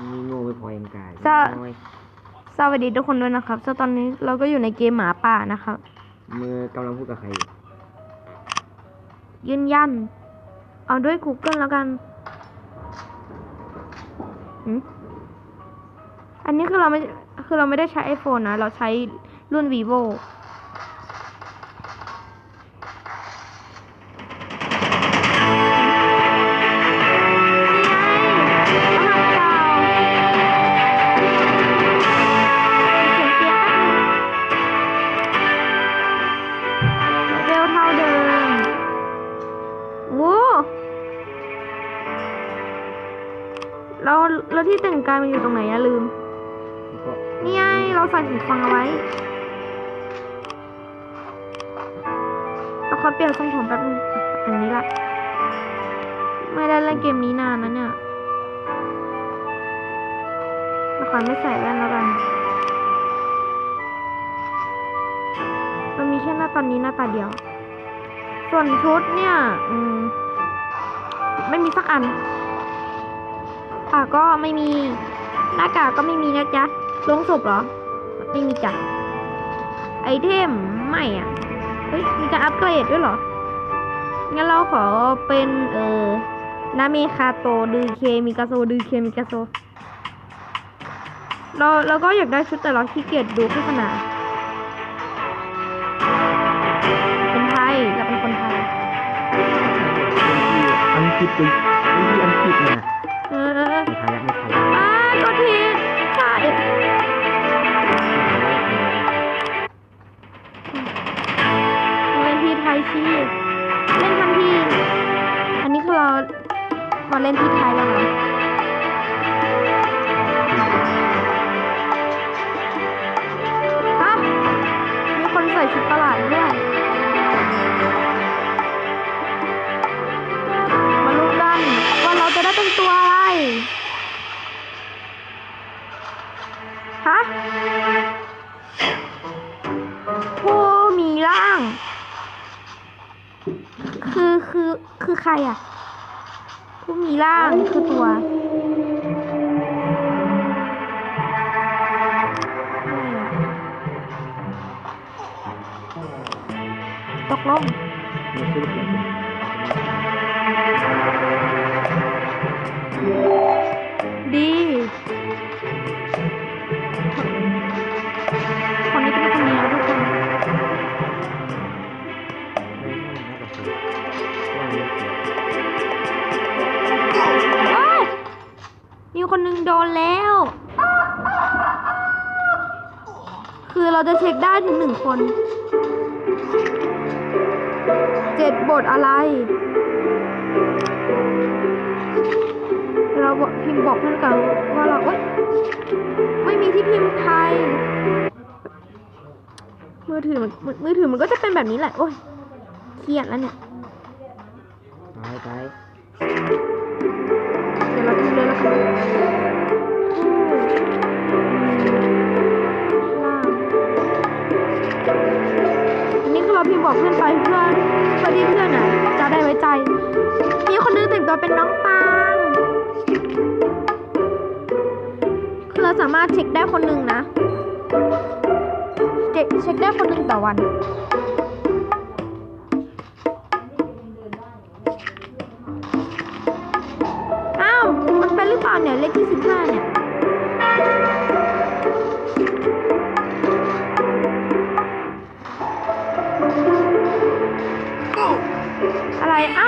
มีโง่ไม่พอเอ็มกายจะน้อยสวัสดีทุกคนด้วยนะครับซึ่งตอนนี้เราก็อยู่ในเกมหมาป่านะครับมือกำลังพูดกับใครอยู่ยืนยัน เอาด้วย Google แล้วกันหืมอันนี้คือเราไม่คือเราไม่ได้ใช้ iPhone นะ เราใช้รุ่น vivo แล้วแล้วที่แต่งกายมันอยู่ตรงไหนอะลืม นี่ไงเราใส่หูฟังเอาไว้เราขอเปลี่ยนทรงผมแป๊บนึงอะอันนี้ละไม่ได้เล่นเกมนี้นานนะเนี่ยเราขอไม่ใส่แว่นแล้วกันเรามีแค่หน้าตอนนี้หน้าตาเดียว ส่วนชุดเนี่ย อืม ไม่มีสักอันากก็ไม่มี หน้ากากก็ไม่มีนะจ๊ะลงศพเหรอ ไม่มีจ้ะไอเทมไม่อะ เฮ้ย มีการอัปเกรดด้วยเหรอ งั้นเราขอเป็นเออนาเมคาโตดือเคมิกาโซดือเคมิกาโซ เราเราก็อยากได้ชุดแต่เราขี้เกียจดูโฆษณาคนไทยเราเป็นคนไทยอังกฤษอังกฤษนะ ชีเล่นทันที อันนี้คือเรามาเล่นที่ไทยแล้วเห ใครอะ ผู้มีร่างคือตัวอะไรอะตกลงไม่ใช่ลูกหลานดีคนนี้เป็นคนนี้ทุกคน มีคนหนึงโดนแล้ว คือเราจะเช็คได้ถึงหนึ่งคน เจ็ดบทอะไร เราพิมพ์บอกเพื่อนกันว่าเราเอ้ยไม่มีที่พิมพ์ไทย มือถือมันมือมือถือมันก็จะเป็นแบบนี้แหละ โอ้ยเครียดแล้วเนี่ย ตายตาย พิมพ์บอกเพื่อนไปเพื่อนเพื่อที่เพื่อนอะจะได้ไว้ใจมีคนนึงแต่งตัวเป็นน้องปางคือเราสามารถเช็คได้คนหนึ่งนะเช็คเช็คได้คนหนึ่งต่อวันอ้าวมันเป็นหรือเปล่าเนี่ยเลขที่สิบห้าเนี่ย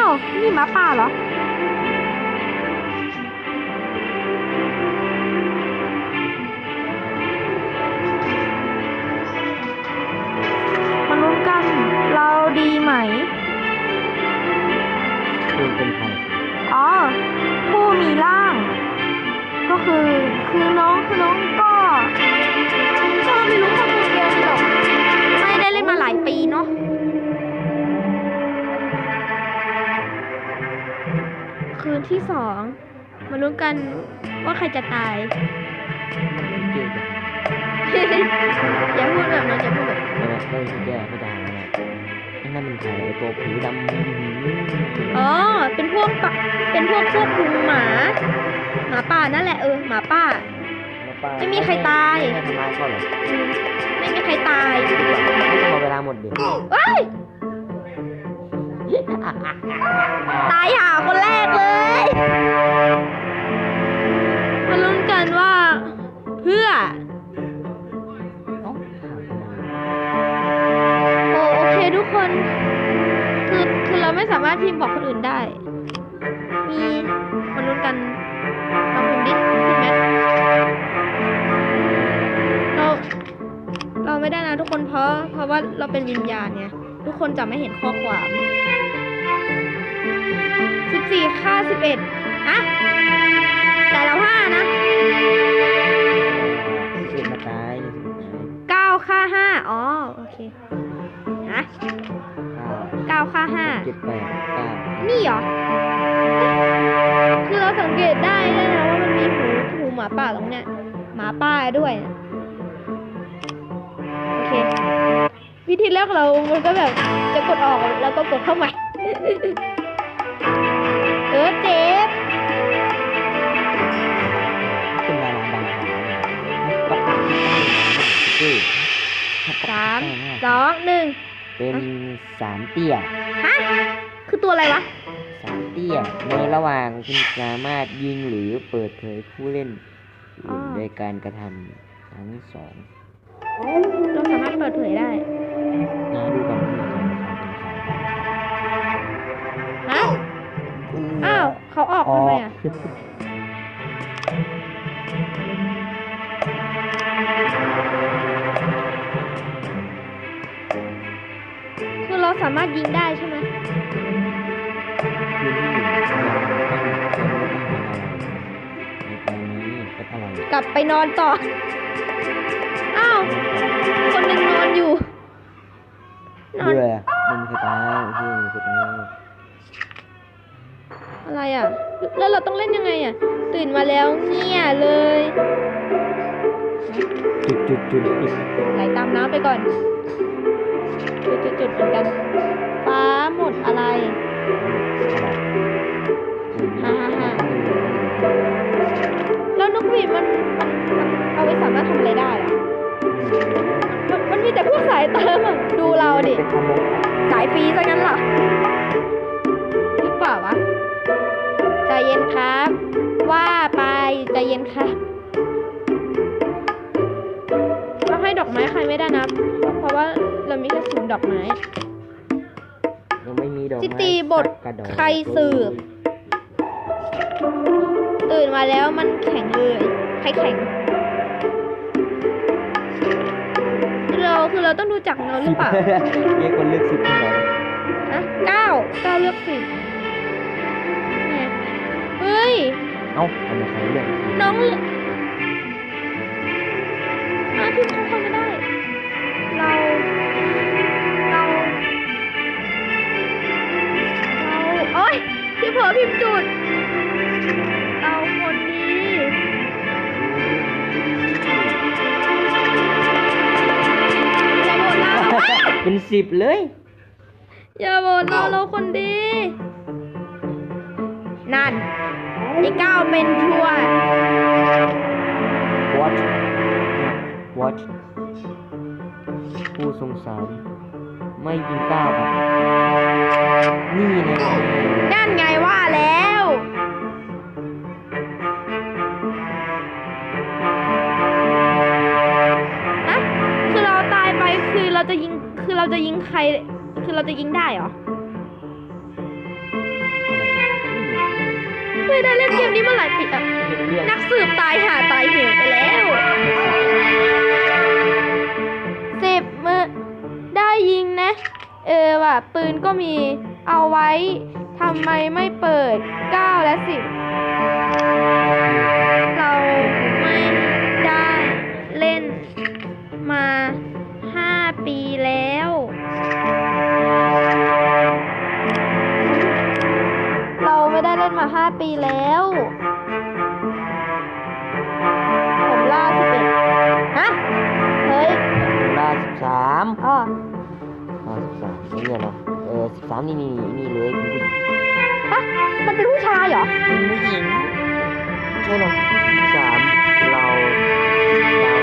าวนี่หมาป่าเหรอมาลุ้นกันเราดีไหม คือเป็นใครอ๋อ ผู้มีร่าง ก็คือคือน้องคือน้อง ที่สองมาลุ้นกันว่าใครจะตายมันเล่นเกมกันอย่าพูดแบบนั้นอย่าพูดแบบแล้วได้ที่แก้ก็ได้แล้วเนี่ยนั่นมันใครไอ้ตัวผิวดำอื้อหืออ๋อ เป็นพวกปะเป็นพวกควบคุมหมา หมาป่านั่นแหละเออ หมาป่าไม่มีใครตายไม่ทำร้ายเขาเหรออืมไม่มีใครตายไม่ต้องเอาเวลาหมดเดี๋ยว เราเป็นวิญญาณไงทุกคนจะไม่เห็นข้อความสิบสี่ค่าสิบเอ็ดอะแต่เราห้านะสิบเอ็ดมาตายนี่สิบเอ็ดตายเก้าค่าห้าอ๋อ โอเคฮะเก้าเก้าค่าห้าเจ็ดแปดเก้านี่เหรอ คือเราสังเกตได้ด้วยนะว่ามันมีหูหูหมาป่าตรงเนี้ยหมาป่าด้วยนะ วิธีแรกเรา มันก็แบบจะกดออกแล้วก็กดเข้าใหม่ เออเจ็บเป็นดาราดังของเราเนี่ยปักปักปักสามสองหนึ่งเป็นสามเตี้ย ฮะ คือตัวอะไรวะ สามเตี้ย ในระหว่างคุณสามารถยิงหรือเปิดเผยผู้เล่นอ๋อโดยการกระทำทั้งสอง เราสามารถเปิดเผยได้นะดูกันที่สองสามสามฮะอ้าวเขาออกทำไมอะคือเราสามารถยิงได้ใช่ไหมคือที่อยู่ในตรงนี้เป็นอะไรกลับไปนอนต่ออ้าว คนหนึ่งนอนอยู่นอนเบื่อมันคือตายโอเคมันคือตายอะไรอะ แล้วเราต้องเล่นยังไงอะ ตื่นมาแล้วเงี่ยเลยจุดจุดจุดจุดไหลตามน้ำไปก่อน จุดจุดจุดเหมือนกัน ฟ้าหมดอะไรฮ่าฮ่าฮ่าแล้วนกหวีดมันมันมันเอาไว้สามารถทำอะไรได้อะมัน มันมีแต่พวกสายเติมอะ ดูเราดิเป็นคอมโบสายฟรีซะงั้นเหรอ หรือเปล่าวะ ใจเย็นครับ ว่าไปใจเย็นครับเราให้ดอกไม้ใครไม่ได้นะ เพราะว่าเรามีแค่ศูนย์ดอกไม้ยังไม่มีดอกไม้จิตีบทสักกระดอกใครสืบ ตื่นมาแล้วมันแข็งเลย ใครแข็ง เราคือเราต้องดูจากเงาหรือเปล่าเรียกคนเลือกสิบคนไหนอะเก้าเก้าเลือกสิบเนี่ยเฮ้ย เอ้าทำไมใครเลือกสิบน้องเลือกอาพิมพ์เขาไม่ได้ เรา เรา เรา โอ๊ยพี่เผลอพิมพ์จุด เอ้ยเป็นสิบเลย อย่าโหวตเราเราคนดี นั่นไอ้ก้าวเป็นชัวร์วัดวัดผู้สงสารไม่ยิงก้าวครับนี่นะนั่นไงว่าแล้ว ราจะยิงใคร คือเราจะยิงได้เหรอ ไม่ได้เล่นเกมนี้มาหลายปีอะนักสืบตายหาตายเหนียวไปแล้วสิบมือได้ยิงนะ เออว่ะปืนก็มีเอาไว้ทำไมไม่เปิด 9 และ 10 ปีแล้ว ผมล่าสิบเอ็ดฮะ เฮ้ยล่าสิบสามอ๋อล่าสิบสามนี่เหรอเออสิบสามนี่นี่นี่เลยคุณผู้หญิงฮะ มันเป็นผู้ชายเหรอ คุณผู้หญิงใช่เหรอสามเราเรา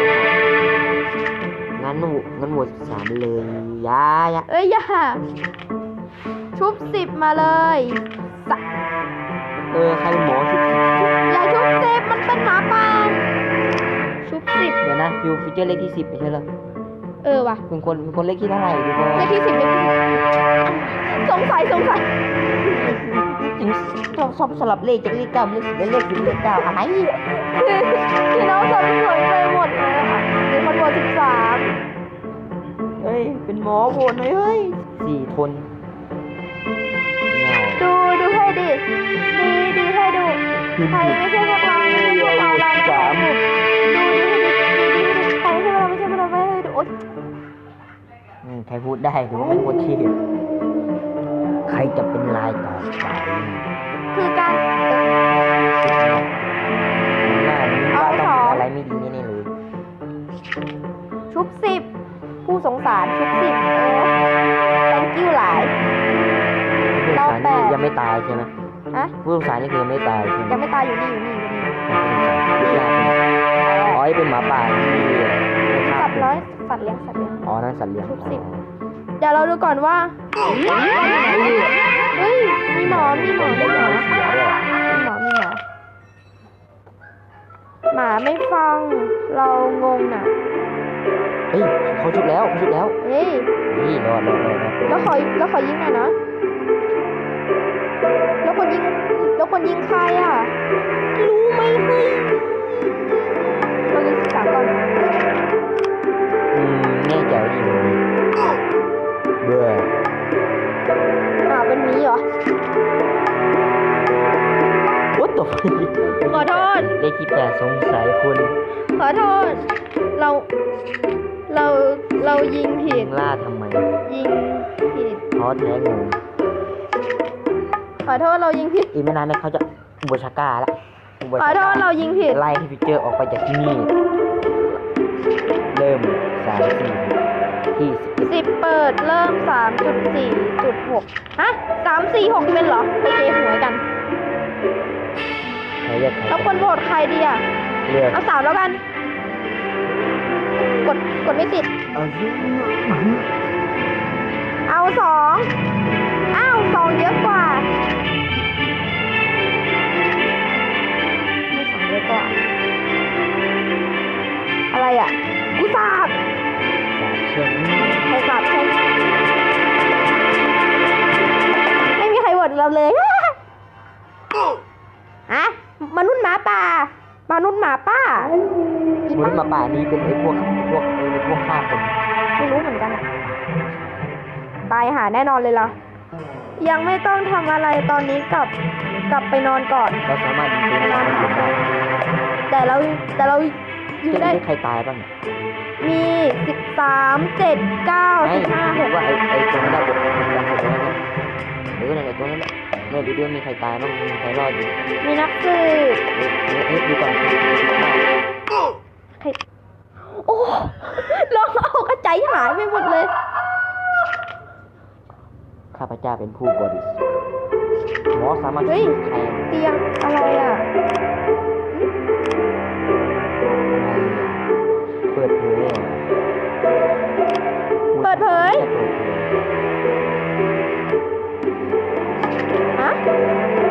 งั้นหงั้นหมดสามเลยยายะเอ้ยยาชุบสิบมาเลยสะ เออใครเป็นหมอชุดสิบอย่าชุบสิบมันเป็นหมาป่าชุบสิบเดี๋ยวนะฟิวฟิเจอร์เลขที่สิบไม่ใช่เหรอเออว่ะเป็นคนเป็นคนเลขที่เท่าไหร่ดูก่อนเลขที่สิบเลขที่สิบสงสัยสงสัยถึงชอบชอบสลับเลขจากเลขเก้าเป็นเลขสิบและเลขสิบเป็นเลขเก้าอะไรคือพี่น้องสับสนไปหมดเลยอะค่ะมีคนโหวตสิบสามเฮ้ยเป็นหมอโหวตเลยเฮ้ยสี่ทนเงาดู ดูให้ดิ ดีดีให้ดู ใครไม่ใช่พวกเราไม่ใช่พวกเราเราไม่ใช่ดูดูดูให้ดีดีดีใครไม่ใช่พวกเราไม่ใช่พวกเราไม่ให้ดูโอ๊ยอืมใครพูดได้หรือว่าไม่พูดที่ใครจะเป็นลายต่อไปคือการเอ่อหน้านี้เอาว่าต้องสองมีอะไรไม่ดีแน่ๆเลยชุบสิบผู้สงสารชุบสิบเออ thank you หลาย ยังไม่ตายใช่ไหมฮะผู้สงสารนี่คือยังไม่ตายใช่ไหมยังไม่ตายอยู่นี่อยู่นี่อยู่นี่ผู้สงสารลูกหลานเป็นอ๋อนี่เป็นหมาป่าที่ไม่ฆ่าสัตว์คนน้อยสัตว์เลี้ยงสัตว์เลี้ยงอ๋อนั่นสัตว์เลี้ยงทุกสิบเดี๋ยวเราดูก่อนว่าเฮ้ยมีหมอมีหมอมีหมอเสียด้วยมีหมอมีหมอหมาไม่ฟังเรางงน่ะเฮ้ยเขาชุบแล้วเขาชุบแล้วเฮ้ยนี่รอดรอดรอดรอดแล้วขอแล้วขอยิงหน่อยนะ แล้วคนยิงแล้วคนยิงใครอะ รู้ไหมเฮ้ยเรายิงสิบสามก่อนอืมแน่ใจว่าดีมั้ยเบื่ออ่าวเป็นหมีเหรอวัดตัวขอโทษเลขที่แปดสงสัยคุณขอโทษ เรา เรา เรายิงผิยิด งล่าทำไมยิงผิดท้อแท้งง ขอโทษเรายิงผิด อีกไม่นานเนี่ยเขาจะอุบชาก้าละอุบขอชาโทก้าษเรายิงผิด ไล่ให้ฟิวเจอร์ออกไปจากที่นี่ เริ่มสามสี่ที่สิบสิบเปิดเริ่มสามจุดสี่จุดหกฮะสามสี่หกเป็นเหรอไปเกหวยกัน ใครเรียกใครแล้วคนโหวตใครดีอะ เลือกเอาสามแล้วกัน กด กดไม่ติด เอาสิเอาสอง อ้าวสองเยอะกว่าไม่สองเยอะกว่า อะไรอะ กูสาบสามเชือกนี่ใครสาบใช่ไม่มีใครโหวตเราเลยฮะมนุษย์หมาป่ามนุษย์หมาป่ามนุษย์หมาป่านี้เป็นไอ้พวกพวกไอ้พวกฆ่าคนไม่รู้เหมือนกันอะตายหาแน่นอนเลยล่ะ ยังไม่ต้องทำอะไรตอนนี้กลับกลับไปนอนก่อน เราสามารถยิงปืนสามารถยิงได้แต่เราแต่เราอยู่จะได้ได้ใครตายบ้างมีสิบสามเจ็ดเก้าไม่สิบห้าหกว่าไอ้ไอ้ตรงนั้นได้บทการแสดงเนี่ยหรือว่าไอ้ตรงนั้นแหละเมื่อดูด้วยมีใครตายบ้างมีใครรอดอยู่มีนักสืบเอ๊ะเอ๊ะเอ๊ะดูก่อนใครโอ้ลองเอากระจายหายไปหมดเลย ข้าพเจ้าเป็นผู้บริสุทธิ์หมอสามารถเฮ้ยแทนเตียงอะไรอะ เปิดเผยอะเปิดเผยเปิดเผย ฮะ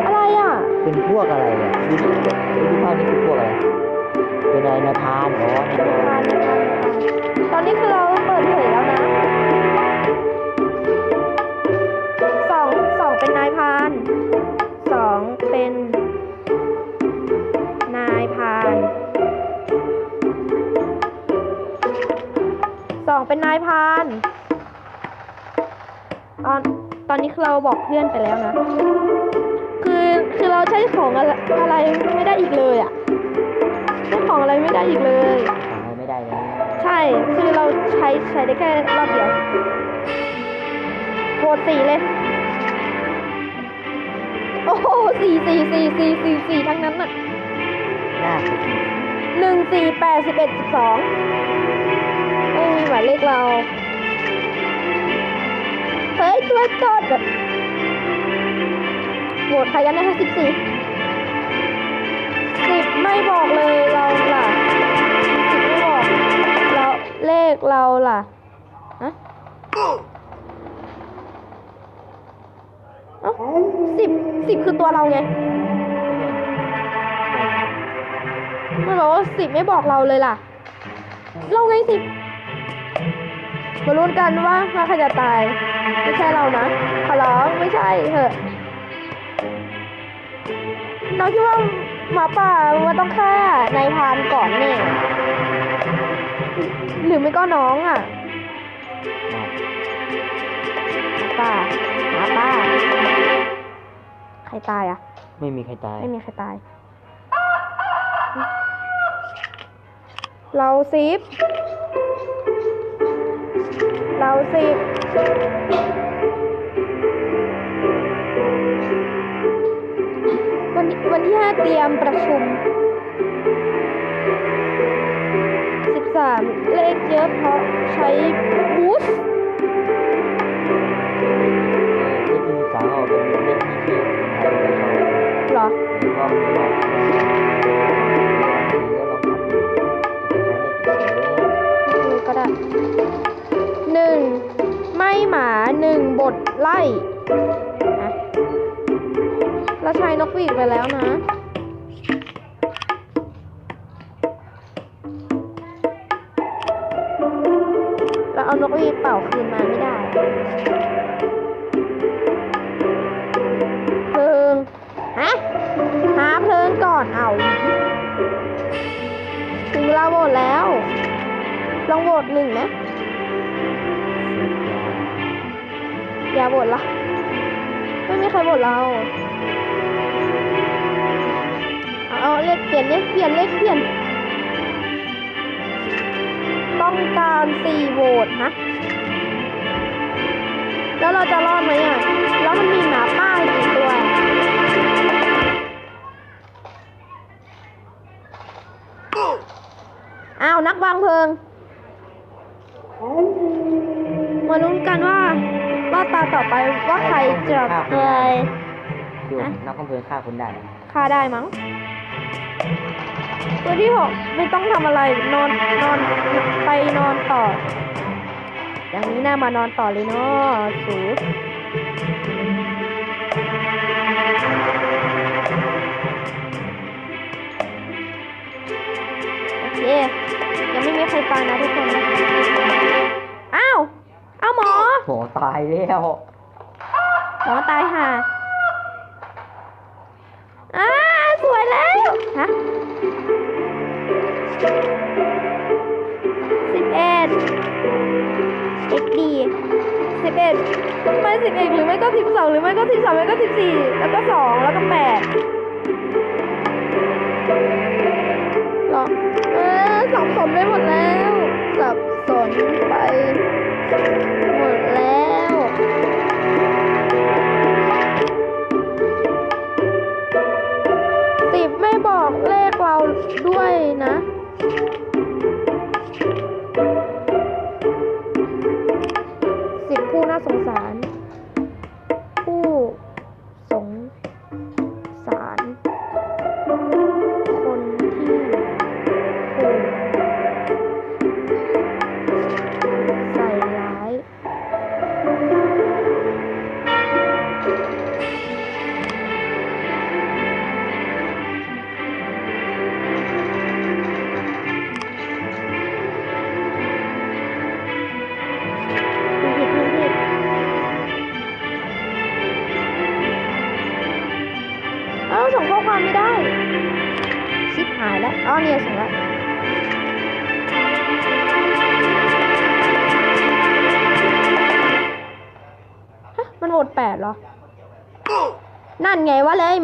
อะไรอะ เป็นพวกอะไรอะดูดิดูภาพนี้คือพวกอะไร เป็นอะไรนายพรานอ๋อนายพรานตอนนี้คือเราเปิดเผยแล้วนะ เป็นนายพรานตอนตอนนี้คือเราบอกเพื่อนไปแล้วนะ คือคือเราใช้ของอะไรอะไรไม่ได้อีกเลยอะใช้ของอะไรไม่ได้อีกเลยทำอะไรไม่ได้แล้วใช่คือเราใช้ใช้ได้แค่รอบเดียวโหดสี่เลย โอ้โหสี่สี่สี่สี่สี่สี่ทั้งนั้นน่ะน่าจะสิหนึ่งสี่แปดสิบเอ็ดสิบสองไม่มีหมายเลขเรา เฮ้ย ตัวตดแบบโหวตใครกันนะคะสิบสี่สิบไม่บอกเลยเราล่ะสิบไม่บอก เราเลขเราล่ะฮะเอ้าสิบสิบคือตัวเราไงมันบอกว่าสิบไม่บอกเราเลยล่ะ เราไงสิบ มาลุ้นกันว่าว่าใครจะตาย ไม่ใช่เรานะขอร้องไม่ใช่เหอะน้องคิดว่าหมาป่ามันต้องฆ่านายพรานก่อนเนี่ยหรือไม่ก็น้องอะหมาป่าหมาป่าใครตายอะ ไม่มีใครตาย ไม่มีใครตาย เราซิป เราซิปวันนี้วันที่ห้าเตรียมประชุมสิบสามเลขเยอะเพราะใช้บูสต์เลขที่สิบสามก็เป็นเลขที่ที่คนไทยไม่ชอบเหรอ บทไล่นะเราใช้นกหวีดไปแล้วนะ เราเอานกหวีดเป่าคืนมาไม่ได้เพลิงฮะหาเพลิงก่อนเอาถึงเวลาโหวตแล้ว ลองโหวตหนึ่งไห อย่าโหวตละไม่มีใครโหวตเราเอาเลขเปลี่ยนเลขเปลี่ยนเลขเปลี่ยน ต้องการสี่โหวตนะ แล้วเราจะรอดไหมอะ แล้วมันมีหมาป้ากี่ตัวอ้าวนักวางเพลิงมาลุ้นกันว่า ตาต่อไปว่าใครจะเคยดูนักคอมเพลฆ่าคนได้นะฆ่าได้มั้ง ตัวที่หกไม่ต้องทำอะไรนอนนอนไปนอนต่อ อย่างนี้น่ามานอนต่อเลยเนาะสูโอเคยังไม่มีใครตายนะทุกคน อ้าว อ้าวหมอ หมอตายแล้วหมอตายห่าอ่าสวยแล้วฮะสิบเอ็ดเอ็กดีสิบเอ็ดไม่สิบเอ็ดหรือไม่ก็สิบสองหรือไม่ก็สิบสามไม่ก็สิบสี่แล้วก็สองแล้วก็แปดหรอเออสับสนไปหมดแล้ว สับสนไป ห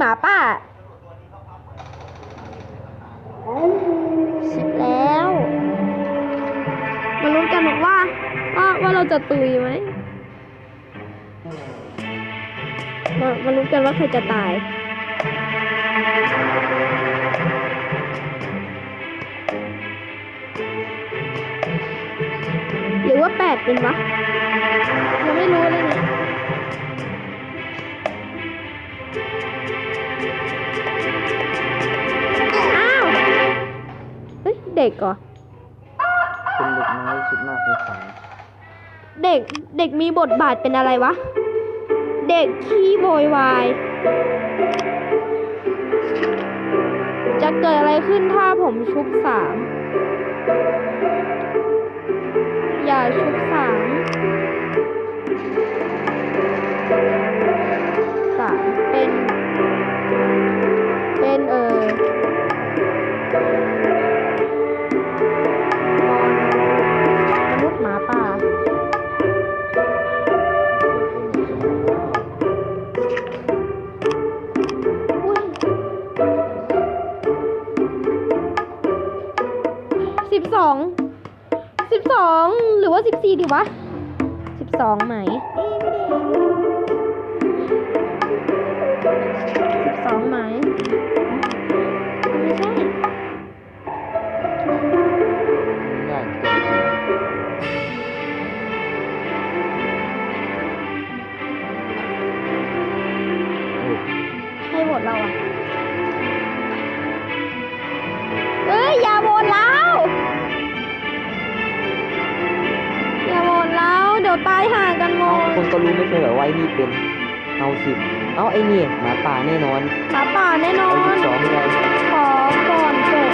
หมาป้า ชิบแล้วมาลุ้นกันบอกว่า ว่าว่าเราจะตุยไหมมามาลุ้นกันว่าใครจะตายหรือว่าแปดเป็นวะยังไม่รู้เลยเนี่ย เด็กเหรอ เป็นเด็กน้อยสุดน่าสงสารเด็กเด็กมีบทบาทเป็นอะไรวะ เด็กขี้โวยวาย จะเกิดอะไรขึ้นถ้าผมชุบสาม อย่าชุบ ว่าสิบสี่ดีวะสิบสองไหม เหรอว่าไอ้นี่เป็นเอาสิเอาไอ้นี่หมาป่าแน่นอนหมาป่าแน่นอเอานสิบสองเลยขอก่อนจบ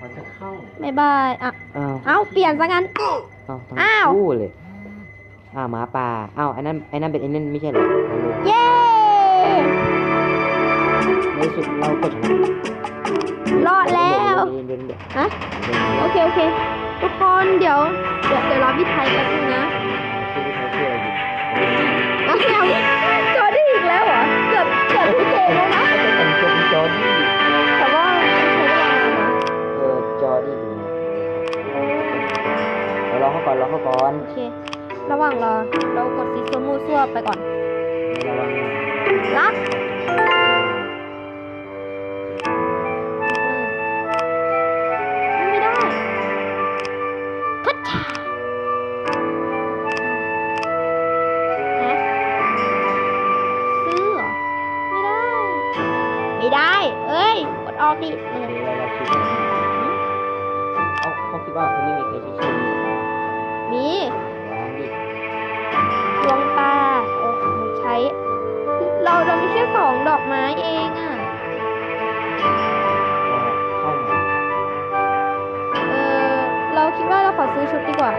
มันจะเข้าบ๊ายบายอะอ้าวเอ้าเปลี่ยนซะงั้นเอาทั้งอ้าวคู่เลยอ้าวหมาป่าอ้าวไอ้นั่นไอ้นั่นเป็นไอ้นั่นไม่ใช่เหรอเอาเลยเย้ในที่สุดเราก็ชนะรอดแล้วเดี๋ยวเดี๋ยวเดี๋ยวฮะเดี๋ยวโอเคโอเคทุกคนเดี๋ยวเดี๋ยวเดี๋ยวรอพี่ไทยแป๊บนึงนะชื่อเขาชื่อ อะไรอยู่อ้าวจอดี้อีกแล้วเหรอ เกือบเกือบพี่เจแล้วนะเขาจะแต่งตัวเป็นจอร์ดี้แต่ว่าใช้เวลานานนะเออจอร์ดี้เป็นไงเดี๋ยวรอเขาก่อนรอเขาก่อนโอเค ระหว่างรอเรากดซีซัวมูซัวไปก่อน ระวังนะรัก ยกดออกดิเออเดี๋ยวเราคิดว่าเอาเขาคิดว่าคงไม่มีใครใช้ชื่อนี้มีร้านดิดวงตาโอ้ใช้ เราเรามีแค่สองดอกไม้เองอะก็เข้ามาเออเราคิดว่าเราขอซื้อชุดดีกว่า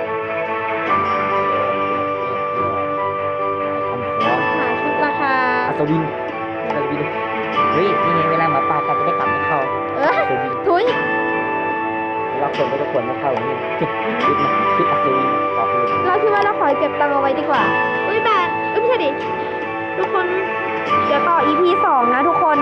คำฟ้องหาชุดราคาอัศวินอัศวินเฮ้ยนี่ไงเวลาหมาป่ากัดจะได้กลับไม่ ราควรก็จะควรม่เข้าอย่างนี้คิดนะคิดอัศวินตอบไปเลยเราคิดว่าเราขอเก็บตังค์เอาไว้ดีกว่า อุ้ยแบนเอ้ยไม่ใช่ดิ ทุกคน เดี๋ยวต่อ EP สองนะทุกคน